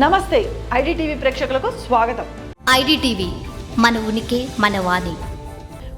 నమస్తే ఐడిటీవీ ప్రేక్షకులకు స్వాగతం. ఐడిటీవీ మన ఉనికి మన వాణి.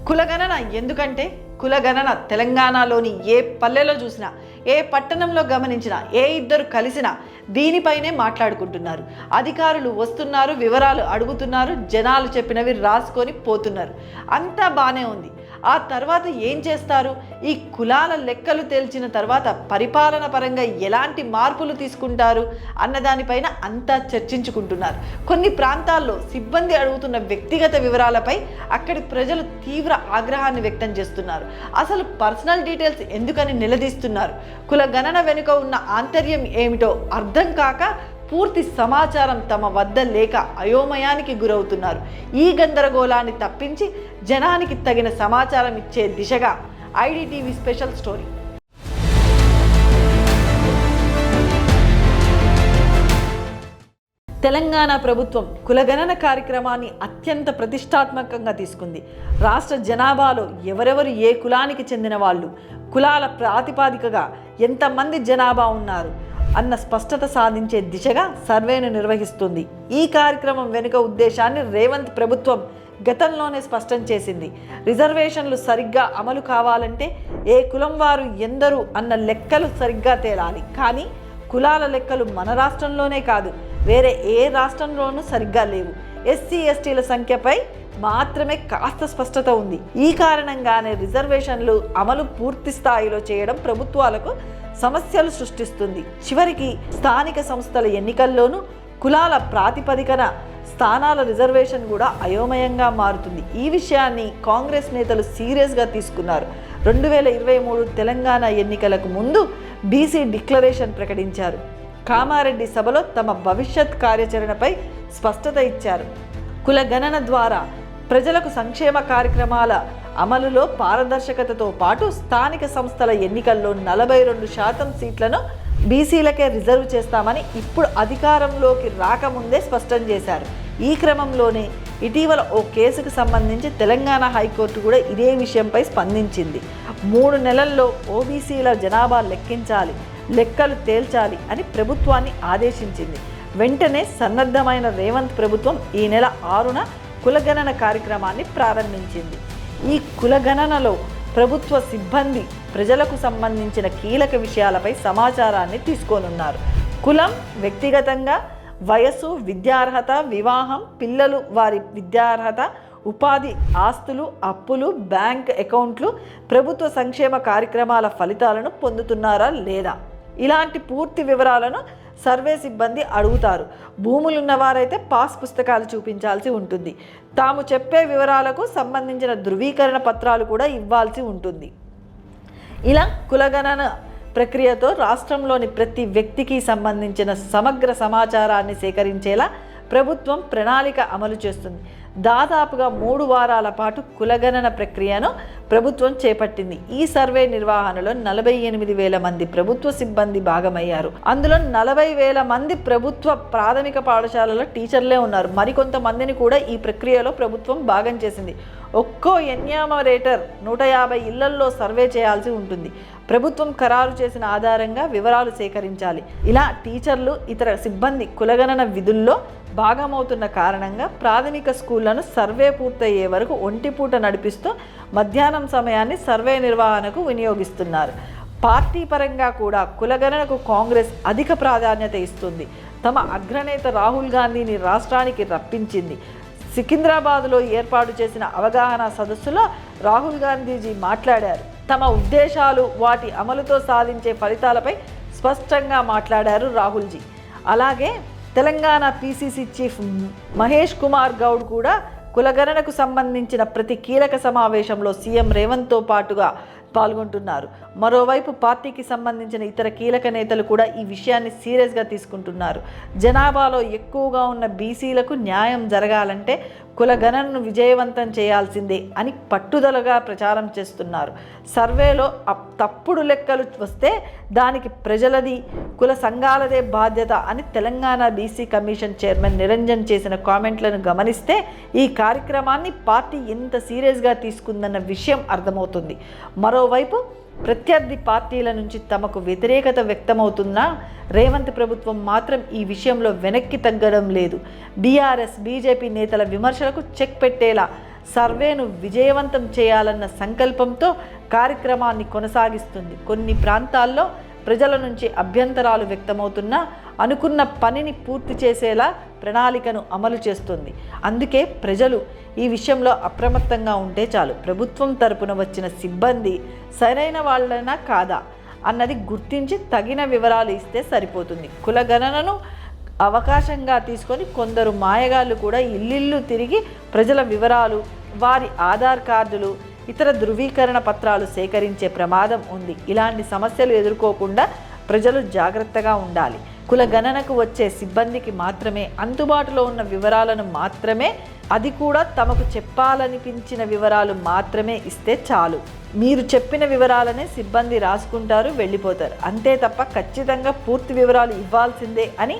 కులగణన ఎందుకంటే కులగణన తెలంగాణలోని ఏ పల్లెలో చూసినా ఏ పట్టణంలో గమనించినా ఏ ఇద్దరు కలిసినా దీనిపైనే మాట్లాడుకుంటున్నారు. అధికారులు వస్తున్నారు వివరాలు అడుగుతున్నారు జనాలు చెప్పినవి రాసుకొని పోతున్నారు. అంతా బాగానే ఉంది. ఆ తర్వాత ఏం చేస్తారు? ఈ కులాల లెక్కలు తేల్చిన తర్వాత పరిపాలన పరంగా ఎలాంటి మార్పులు తీసుకుంటారు? అన్నదానిపైన అంతా చర్చించుకుంటున్నారు. కొన్ని ప్రాంతాల్లో సిబ్బంది అడుగుతున్న వ్యక్తిగత వివరాలపై అక్కడి ప్రజలు తీవ్ర ఆగ్రహాన్ని వ్యక్తం చేస్తున్నారు. అసలు పర్సనల్ డీటెయిల్స్ ఎందుకని నిలదీస్తున్నారు? కుల గణన వెనుక ఉన్న ఆంతర్యం ఏమిటో అర్థం కాక పూర్తి సమాచారం తమ వద్ద లేక అయోమయానికి గురవుతున్నారు. ఈ గందరగోళాన్ని తప్పించి జనానికి తగిన సమాచారం ఇచ్చే దిశగా ఐడిటీవీ స్పెషల్ స్టోరీ. తెలంగాణ ప్రభుత్వం కులగణన కార్యక్రమాన్ని అత్యంత ప్రతిష్టాత్మకంగా తీసుకుంది. రాష్ట్ర జనాభాలో ఎవరెవరు ఏ కులానికి చెందిన వాళ్ళు కులాల ప్రాతిపాదికగా ఎంతమంది జనాభా ఉన్నారు? అన్న స్పష్టత సాధించే దిశగా సర్వేను నిర్వహిస్తుంది. ఈ కార్యక్రమం వెనుక ఉద్దేశాన్ని రేవంత్ ప్రభుత్వం గతంలోనే స్పష్టం చేసింది. రిజర్వేషన్లు సరిగ్గా అమలు కావాలంటే ఏ కులం వారు ఎందరు అన్న లెక్కలు సరిగ్గా తేలాలి. కానీ కులాల లెక్కలు మన రాష్ట్రంలోనే కాదు వేరే ఏ రాష్ట్రంలోనూ సరిగ్గా లేవు. ఎస్సీ ఎస్టీల సంఖ్యపై మాత్రమే కాస్త స్పష్టత ఉంది. ఈ కారణంగానే రిజర్వేషన్లు అమలు పూర్తి స్థాయిలో చేయడం ప్రభుత్వాలకు సమస్యలు సృష్టిస్తుంది. చివరికి స్థానిక సంస్థల ఎన్నికల్లోనూ కులాల ప్రాతిపదికన స్థానాల రిజర్వేషన్ కూడా అయోమయంగా మారుతుంది. ఈ విషయాన్ని కాంగ్రెస్ నేతలు సీరియస్గా తీసుకున్నారు. రెండు వేల ఇరవై మూడు తెలంగాణ ఎన్నికలకు ముందు బీసీ డిక్లరేషన్ ప్రకటించారు. కామారెడ్డి సభలో తమ భవిష్యత్ కార్యాచరణపై స్పష్టత ఇచ్చారు. కుల గణన ద్వారా ప్రజలకు సంక్షేమ కార్యక్రమాల అమలులో పారదర్శకతతో పాటు స్థానిక సంస్థల ఎన్నికల్లో నలభై రెండు శాతం సీట్లను బీసీలకే రిజర్వ్ చేస్తామని ఇప్పుడు అధికారంలోకి రాకముందే స్పష్టం చేశారు. ఈ క్రమంలోనే ఇటీవల ఓ కేసుకు సంబంధించి తెలంగాణ హైకోర్టు కూడా ఇదే విషయంపై స్పందించింది. మూడు నెలల్లో ఓబీసీల జనాభా లెక్కించాలి లెక్కలు తేల్చాలి అని ప్రభుత్వాన్ని ఆదేశించింది. వెంటనే సన్నద్ధమైన రేవంత్ ప్రభుత్వం ఈ నెల ఆరున కులగణన కార్యక్రమాన్ని ప్రారంభించింది. ఈ కులగణనలో ప్రభుత్వ సిబ్బంది ప్రజలకు సంబంధించిన కీలక విషయాలపై సమాచారాన్ని తీసుకోనున్నారు. కులం వ్యక్తిగతంగా వయసు విద్యార్హత వివాహం పిల్లలు వారి విద్యార్హత ఉపాధి ఆస్తులు అప్పులు బ్యాంక్ అకౌంట్లు ప్రభుత్వ సంక్షేమ కార్యక్రమాల ఫలితాలను పొందుతున్నారా లేదా? ఇలాంటి పూర్తి వివరాలను సర్వే సిబ్బంది అడుగుతారు. భూములున్నవారైతే పాస్ పుస్తకాలు చూపించాల్సి ఉంటుంది. తాము చెప్పే వివరాలకు సంబంధించిన ధృవీకరణ పత్రాలు కూడా ఇవ్వాల్సి ఉంటుంది. ఇలా కులగణన ప్రక్రియతో రాష్ట్రంలోని ప్రతి వ్యక్తికి సంబంధించిన సమగ్ర సమాచారాన్ని సేకరించేలా ప్రభుత్వం ప్రణాళిక అమలు చేస్తుంది. దాదాపుగా మూడు వారాల పాటు కులగణన ప్రక్రియను ప్రభుత్వం చేపట్టింది. ఈ సర్వే నిర్వహణలో నలభై ఎనిమిది వేల మంది ప్రభుత్వ సిబ్బంది భాగమయ్యారు. అందులో నలభై వేల మంది ప్రభుత్వ ప్రాథమిక పాఠశాలలో టీచర్లే ఉన్నారు. మరికొంతమందిని కూడా ఈ ప్రక్రియలో ప్రభుత్వం భాగం చేసింది. ఒక్కో ఎన్యామరేటర్ నూట యాభై ఇళ్ళల్లో సర్వే చేయాల్సి ఉంటుంది. ప్రభుత్వం ఖరారు చేసిన ఆధారంగా వివరాలు సేకరించాలి. ఇలా టీచర్లు ఇతర సిబ్బంది కులగణన విధుల్లో భాగమవుతున్న కారణంగా ప్రాథమిక స్కూళ్ళను సర్వే పూర్తయ్యే వరకు ఒంటిపూట నడిపిస్తూ మధ్యాహ్నం సమయాన్ని సర్వే నిర్వహణకు వినియోగిస్తున్నారు. పార్టీ పరంగా కూడా కులగణనకు కాంగ్రెస్ అధిక ప్రాధాన్యత ఇస్తుంది. తమ అగ్రనేత రాహుల్ గాంధీని రాష్ట్రానికి రప్పించింది. సికింద్రాబాద్లో ఏర్పాటు చేసిన అవగాహన సదస్సులో రాహుల్ గాంధీజీ మాట్లాడారు. తమ ఉద్దేశాలు వాటి అమలుతో సాధించే ఫలితాలపై స్పష్టంగా మాట్లాడారు రాహుల్జీ. అలాగే తెలంగాణ పీసీసీ చీఫ్ మహేష్ కుమార్ గౌడ్ కూడా కులగణనకు సంబంధించిన ప్రతి కీలక సమావేశంలో సీఎం రేవంత్తో పాటుగా పాల్గొంటున్నారు. మరోవైపు పార్టీకి సంబంధించిన ఇతర కీలక నేతలు కూడా ఈ విషయాన్ని సీరియస్గా తీసుకుంటున్నారు. జనాభాలో ఎక్కువగా ఉన్న బీసీలకు న్యాయం జరగాలంటే కులగణనను విజయవంతం చేయాల్సిందే అని పట్టుదలగా ప్రచారం చేస్తున్నారు. సర్వేలో అప్- తప్పుడు లెక్కలు వస్తే దానికి ప్రజలది కుల సంఘాలదే బాధ్యత అని Telangana BC commission chairman Niranjan చేసిన కామెంట్లను గమనిస్తే ఈ కార్యక్రమాన్ని పార్టీ ఎంత సీరియస్గా తీసుకుందన్న విషయం అర్థమవుతుంది. మరోవైపు ప్రత్యర్థి పార్టీల నుంచి తమకు వ్యతిరేకత వ్యక్తమవుతున్నా రేవంత్ ప్రభుత్వం మాత్రం ఈ విషయంలో వెనక్కి తగ్గడం లేదు. బీఆర్ఎస్ బీజేపీ నేతల విమర్శలకు చెక్ పెట్టేలా సర్వేను విజయవంతం చేయాలన్న సంకల్పంతో కార్యక్రమాన్ని కొనసాగిస్తుంది. కొన్ని ప్రాంతాల్లో ప్రజల నుంచి అభ్యంతరాలు వ్యక్తమవుతున్నా అనుకున్న పనిని పూర్తి చేసేలా ప్రణాళికను అమలు చేస్తుంది. అందుకే ప్రజలు ఈ విషయంలో అప్రమత్తంగా ఉంటే చాలు. ప్రభుత్వం తరపున వచ్చిన సిబ్బంది సరైన వాళ్ళనా కాదా అన్నది గుర్తించి తగిన వివరాలు ఇస్తే సరిపోతుంది. కులగణనను అవకాశంగా తీసుకొని కొందరు మాయగాళ్ళు కూడా ఇల్లిల్లు తిరిగి ప్రజల వివరాలు వారి ఆధార్ కార్డులు ఇతర ధృవీకరణ పత్రాలు సేకరించే ప్రమాదం ఉంది. ఇలాంటి సమస్యలు ఎదుర్కోకుండా ప్రజలు జాగ్రత్తగా ఉండాలి. కుల గణనకు వచ్చే సిబ్బందికి మాత్రమే అందుబాటులో ఉన్న వివరాలను మాత్రమే అది కూడా తమకు చెప్పాలనిపించిన వివరాలు మాత్రమే ఇస్తే చాలు. మీరు చెప్పిన వివరాలనే సిబ్బంది రాసుకుంటారు వెళ్ళిపోతారు. అంతే తప్ప ఖచ్చితంగా పూర్తి వివరాలు ఇవ్వాల్సిందే అని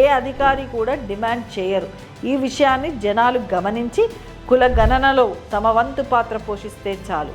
ఏ అధికారి కూడా డిమాండ్ చేయరు. ఈ విషయాన్ని జనాలు గమనించి కుల గణనలో తమ వంతు పాత్ర పోషిస్తే చాలు.